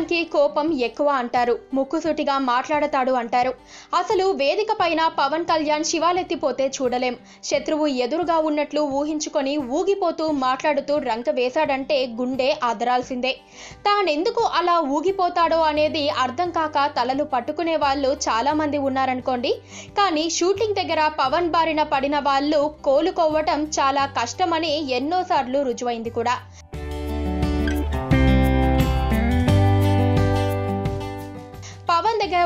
కళ్యాణ్ కోపం ఎక్కువ అంటారు. ముక్కుసూటిగా మాట్లాడతాడు అంటారు. అసలు వేదిక పైన పవన్ కళ్యాణ్ శివాలెత్తిపోతే చూడలేం. శత్రువు ఎదురుగా ఉన్నట్లు ఊహించుకొని ఊగిపోతూ మాట్లాడుతూ రంక వేశాడంటే గుండె అదరాల్సిందే తానెందుకు అలా ఊగిపోతాడో అనేది అర్థం కాక తలలు పట్టుకునే వాళ్ళు చాలా మంది ఉన్నారనుకోండి. కానీ షూటింగ్ దగ్గర పవన్ బారిన పడిన వాళ్ళు కోలుకోవటం చాలా కష్టమని ఎన్నోసార్లు రుజువైంది కూడా.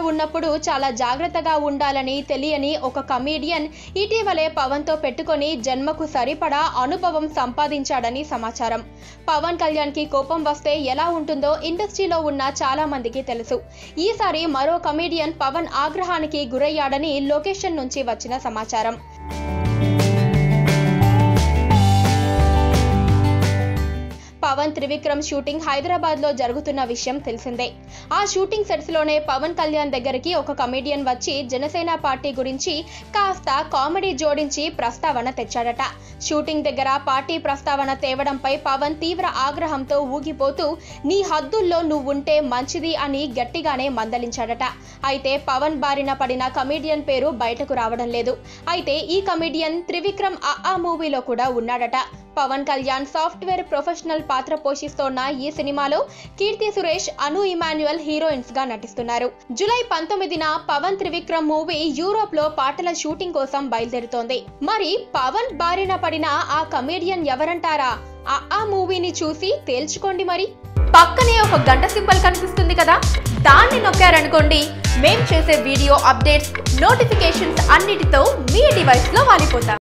ఉన్నప్పుడు చాలా జాగ్రత్తగా ఉండాలని తెలియని ఒక కమీడియన్ ఇటీవలే పవన్తో పెట్టుకొని జన్మకు సరిపడా అనుభవం సంపాదించాడని సమాచారం. పవన్ కళ్యాణ్కి కోపం వస్తే ఎలా ఉంటుందో ఇండస్ట్రీలో ఉన్న చాలా మందికి తెలుసు. ఈసారి మరో కమీడియన్ పవన్ ఆగ్రహానికి గురయ్యాడని లొకేషన్ నుంచి వచ్చిన సమాచారం. పవన్ త్రివిక్రమ్ షూటింగ్ హైదరాబాద్లో జరుగుతున్న విషయం తెలిసిందే. ఆ షూటింగ్ సెట్స్లోనే పవన్ కళ్యాణ్ దగ్గరికి ఒక కమెడియన్ వచ్చి జనసేన పార్టీ గురించి కాస్త కామెడీ జోడించి ప్రస్తావన తెచ్చాడట. షూటింగ్ దగ్గర పార్టీ ప్రస్తావన తేవడంపై పవన్ తీవ్ర ఆగ్రహంతో ఊగిపోతూ నీ హద్దుల్లో నువ్వుంటే మంచిది అని గట్టిగానే మందలించాడట. అయితే పవన్ బారిన పడిన కమెడియన్ పేరు బయటకు రావడం లేదు. అయితే ఈ కమెడియన్ త్రివిక్రమ్ ఆ మూవీలో కూడా ఉన్నాడట. పవన్ కళ్యాణ్ సాఫ్ట్వేర్ ప్రొఫెషనల్ పాత్ర పోషిస్తోన్న ఈ సినిమాలో కీర్తి సురేష్ అను ఇమాన్యుయల్ హీరోయిన్స్గా నటిస్తున్నారు. జూలై పంతొమ్మిదిన పవన్ త్రివిక్రమ్ మూవీ యూరోప్లో పాటల షూటింగ్ కోసం బయలుదేరుతోంది. మరి పవన్ బారిన పడిన ఆ కమేడియన్ ఎవరంటారా? ఆ ఆ మూవీని చూసి తేల్చుకోండి మరి. పక్కనే ఒక గంట సింబల్ కనిపిస్తుంది కదా? దాన్ని నొక్కారనుకోండి. మేం చేసే వీడియో అప్డేట్స్ నోటిఫికేషన్స్ అన్నిటితో మీ డివైస్లో వాలిపోతాం.